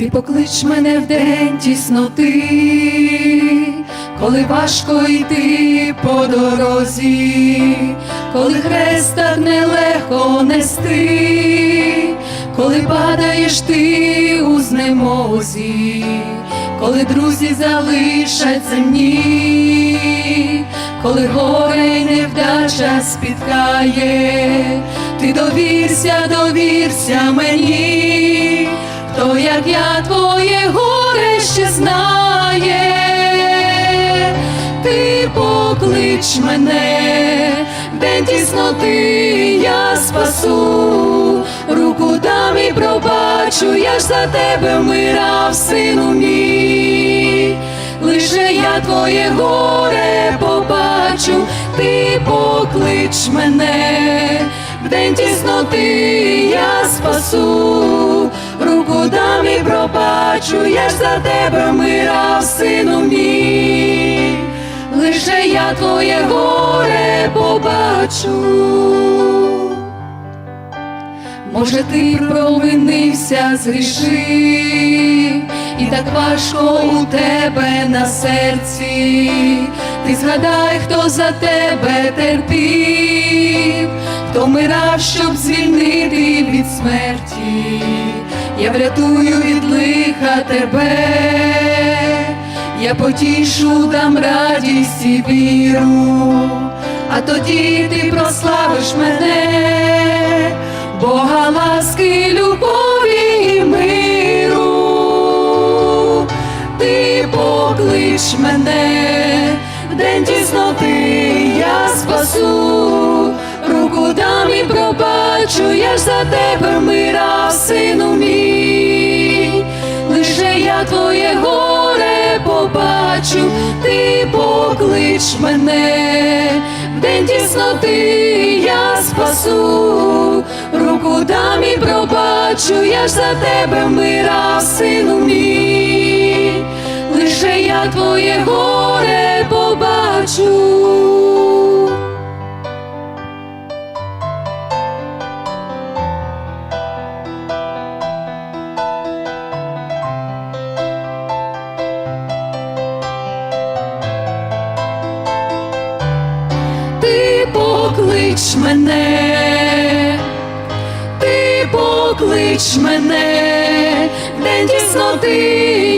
Ти поклич мене в день тісноти, коли важко йти по дорозі, коли хрест так нелегко нести, коли падаєш ти у знемозі, коли друзі залишать земні, коли горе й невдача спіткає, ти довірся, довірся мені, хто як я твоє горе ще знає, ти поклич мене, день тісноти я спасу, руку дам і пробачу, я ж за тебе вмирав, сину мій. Лише я твоє горе побачу, ти поклич мене, в день тісноти я спасу, руку дам пробачу, я ж за тебе вмирав, сину мій, лише я твоє горе побачу. Може, ти провинився, згрішив, і так важко у тебе на серці. Ти згадай, хто за тебе терпів, хто вмирав, щоб звільнити від смерті. Я врятую від лиха тебе, я потішу, дам радість і віру, а тоді ти прославиш мене. Бога ласки, любові і миру, ти поклич мене, в день тісноти я спасу, руку дам і пробачу, я ж за тебе вмирав, ти поклич мене, в день тісноти я спасу, руку дам і пробачу, я ж за тебе вмирав, сину мій, лише я твоє поклич мене, ти поклич мене, день тісноти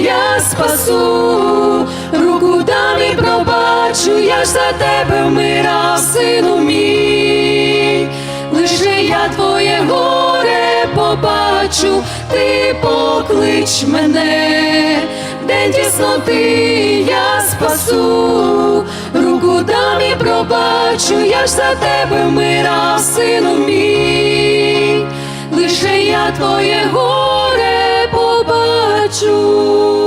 я спасу, руку дам і пробачу, я ж за тебе вмирав, сину мій, лише я твоє горе побачу, ти поклич мене, день тісноти я спасу, пробачу, я ж за тебе вмирав, сину мій, лише я твоє горе побачу.